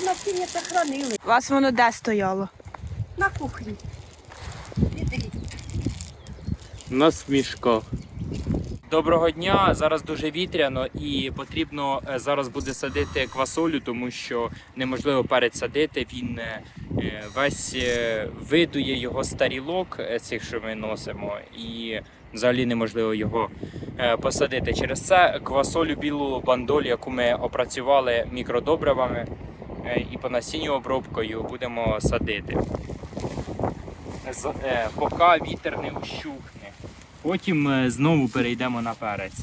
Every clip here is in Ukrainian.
насіння сохранили У вас воно де стояло? на кухні. Іди. У нас в мішках. Доброго дня! Зараз дуже вітряно і потрібно е, зараз буде садити квасолю, тому що неможливо передсадити. Він е, е, весь видує його старілок, цих, що ми носимо, і взагалі неможливо його посадити. Через це квасолю білу бандоль, яку ми опрацювали мікродобривами і по насінню обробкою, будемо садити. Е, Поки вітер не ущухне. Потім е, знову перейдемо на перець.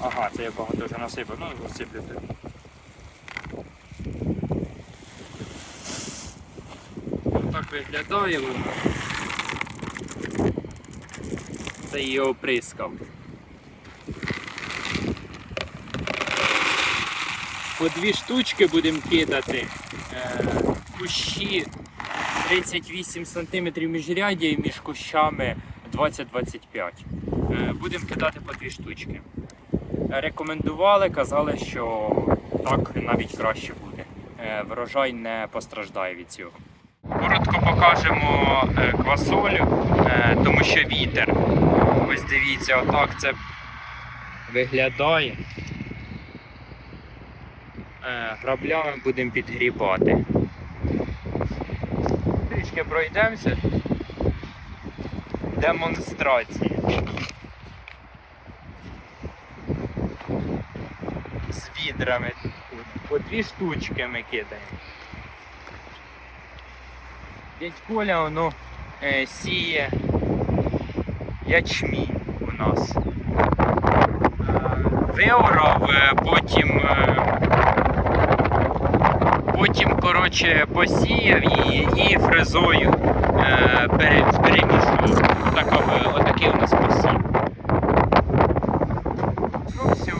Ага, це я багато вже насипав. Ну, засиплю тут. Так виглядає воно. Це її оприскав. По дві штучки будемо кидати. Е, Кущі 38 см міжрядя і між кущами 20-25. Е, Будемо кидати по дві штучки. Рекомендували, казали, що так навіть краще буде. Е, Врожай не постраждає від цього. Коротко покажемо квасолю, тому що вітер. Ось дивіться, отак це виглядає. Е, Граблями будемо підгрібати. Трішки пройдемося. Демонстрація. З відрами. По дві штучки ми кидаємо. Дядь Коля воно е, сіє ячмінь у нас. Е, Виорав, е, потім. е, потім коротше, посіяв її і фрезою е, пере, перемішував. Отакий у нас посів. Ну все.